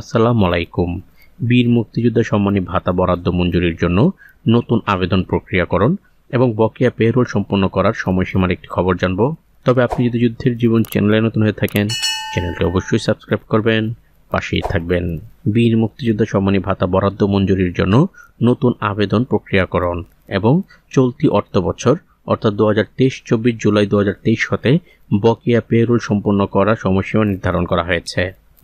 আসসালামু আলাইকুম বীর মুক্তিযোদ্ধা সম্মানী ভাতা বরাদ্দ মঞ্জুরির জন্য নতুন আবেদন প্রক্রিয়াকরণ এবং বকেয়া পেরোল সম্পন্ন করার সময়সীমার একটি খবর জানব। তবে আপনি যদি যুদ্ধের জীবন চ্যানেলে নতুন হয়ে থাকেন, চ্যানেলটি অবশ্যই সাবস্ক্রাইব করবেন, পাশেই থাকবেন। বীর মুক্তিযোদ্ধা সম্মানী ভাতা বরাদ্দ মঞ্জুরির জন্য নতুন আবেদন প্রক্রিয়াকরণ এবং চলতি অর্থ বছর, অর্থাৎ দু হাজার তেইশ চব্বিশ জুলাই দু হাজার তেইশ হতে বকেয়া পেরোল সম্পন্ন করার সময়সীমা নির্ধারণ করা হয়েছে।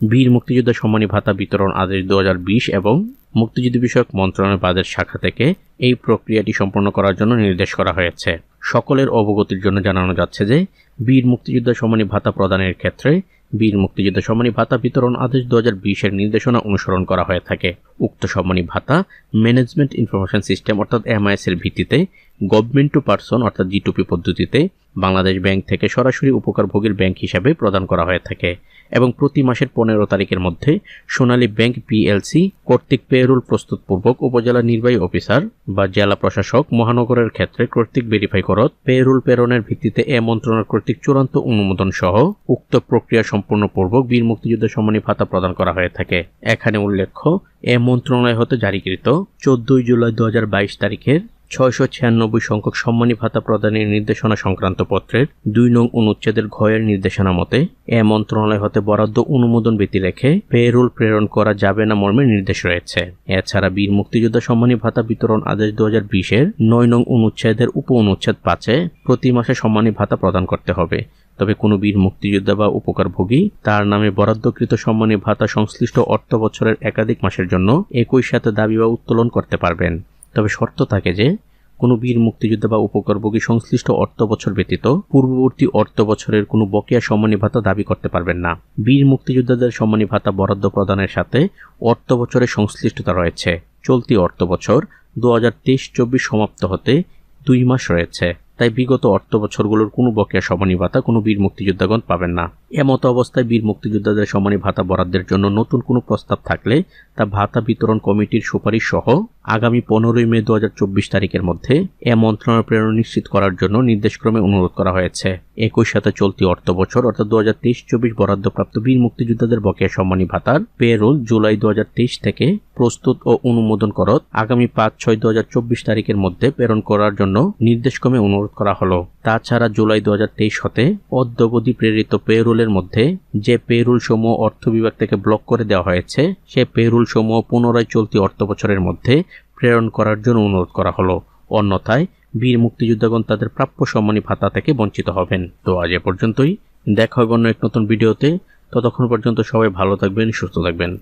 বীর মুক্তিযোদ্ধা সম্মানী ভাতা বিতরণ আদেশ দুহাজার বিশ এবং মুক্তিযুদ্ধ বিষয়ক মন্ত্রণালয় বাদের শাখা থেকে এই প্রক্রিয়াটি সম্পন্ন করার জন্য নির্দেশ করা হয়েছে। সকলের অবগতির জন্য জানানো যাচ্ছে যে, বীর মুক্তিযোদ্ধা সম্মানী ভাতা প্রদানের ক্ষেত্রে বীর মুক্তিযোদ্ধা সম্মানী ভাতা বিতরণ আদেশ দু বিশের নির্দেশনা অনুসরণ করা হয়ে থাকে। উক্ত সম্মানী ভাতা ম্যানেজমেন্ট ইনফরমেশন সিস্টেম অর্থাৎ এমআইএস এর ভিত্তিতে গভর্নমেন্ট টু পার্সন অর্থাৎ জিটুপি পদ্ধতিতে বাংলাদেশ ব্যাংক থেকে সরাসরি উপকারভোগীর ব্যাংক হিসাবে প্রদান করা হয়ে থাকে। এবং প্রতি মাসের পনেরো তারিখের মধ্যে সোনালী ব্যাংক পিএলসি কর্তৃক পেরোল প্রস্তুতপূর্বক উপজেলা নির্বাহী অফিসার বা জেলা প্রশাসক মহানগরের ক্ষেত্রে কর্তৃক ভেরিফাই করত। পেরোল প্রেরণের ভিত্তিতে এ মন্ত্রণালয় কর্তৃক চূড়ান্ত অনুমোদন সহ উক্ত প্রক্রিয়া সম্পূর্ণপূর্বক বীর মুক্তিযুদ্ধ সম্মানী ভাতা প্রদান করা হয়ে থাকে। এখানে উল্লেখ্য, এ মন্ত্রণালয় হতে জারিকৃত চোদ্দই জুলাই দু হাজার বাইশ তারিখের ছয়শো ছিয়ানব্বই সংখ্যক সম্মানী ভাতা প্রদানের নির্দেশনা সংক্রান্ত পত্রের দুই নং অনুচ্ছেদের ঘয়ের নির্দেশনা মতে, এ মন্ত্রণালয় হতে বরাদ্দ অনুমোদন ব্যতি রেখে পেরোল প্রেরণ করা যাবে না মর্মে নির্দেশ রয়েছে। এছাড়া বীর মুক্তিযোদ্ধা সম্মানী ভাতা বিতরণ আদেশ দু হাজার বিশের নয় নং অনুচ্ছেদের উপ অনুচ্ছেদ পাঁচে প্রতি মাসে সম্মানী ভাতা প্রদান করতে হবে। তবে কোনো বীর মুক্তিযোদ্ধা বা উপকারভোগী তার নামে বরাদ্দকৃত সম্মানী ভাতা সংশ্লিষ্ট অর্থ বছরের একাধিক মাসের জন্য একই সাথে দাবি বা উত্তোলন করতে পারবেন। তবে শর্ত থাকে যে, কোনো বীর মুক্তিযোদ্ধা বা উপকারভোগী সংশ্লিষ্ট অর্থ বছর ব্যতীত পূর্ববর্তী অর্থ বছরের কোনো বকেয়া সম্মানী ভাতা দাবি করতে পারবেন না। বীর মুক্তিযোদ্ধাদের সম্মানী ভাতা বরাদ্দ প্রদানের সাথে অর্থ বছরের সংশ্লিষ্টতা রয়েছে। চলতি অর্থ বছর দু হাজার তেইশ চব্বিশ সমাপ্ত হতে দুই মাস রয়েছে। তাই বিগত অর্থ বছরগুলোর কোনো বকেয়া সম্মানী ভাতা কোনো বীর মুক্তিযোদ্ধাগণ পাবেন না। এমতো অবস্থায় বীর মুক্তিযোদ্ধাদের সম্মানী ভাতা বরাদ্দের জন্য নতুন কোনো প্রস্তাব থাকলে তা ভাতা বিতরণ কমিটির সুপারিশ সহ আগামী পনেরোই মে দু হাজার চব্বিশ তারিখের মধ্যে এ মন্ত্রণালয় প্রেরণ নিশ্চিত করার জন্য নির্দেশক্রমে অনুরোধ করা হয়েছে। একই সাথে চলতি অর্থ বছর অর্থাৎ দু হাজার তেইশ চব্বিশ বরাদ্দপ্রাপ্ত বীর মুক্তিযোদ্ধাদের বকেয়া সম্মানী ভাতার পেরোল জুলাই দু হাজার তেইশ থেকে প্রস্তুত ও অনুমোদন করত আগামী পাঁচ ছয় দু হাজার চব্বিশ তারিখের মধ্যে প্রেরণ করার জন্য নির্দেশক্রমে অনুরোধ করা হলো। তাছাড়া জুলাই দু হাজার তেইশ হতে অদ্যবধি প্রেরিত পেরোলের মধ্যে যে পেরুল সমূহ অর্থ বিভাগ থেকে ব্লক করে দেওয়া হয়েছে, সে পেরুল সমূহ পুনরায় চলতি অর্থ বছরের মধ্যে প্রেরণ করার জন্য অনুরোধ করা হলো। অন্যথায় বীর মুক্তিযোদ্ধাগণ তাদের প্রাপ্য সম্মানী ভাতা থেকে বঞ্চিত হবেন। তো আজ এ পর্যন্তই। দেখা হবে অন্য এক নতুন ভিডিওতে। ততক্ষণ পর্যন্ত সবাই ভালো থাকবেন, সুস্থ থাকবেন।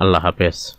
আল্লাহ হাফেজ।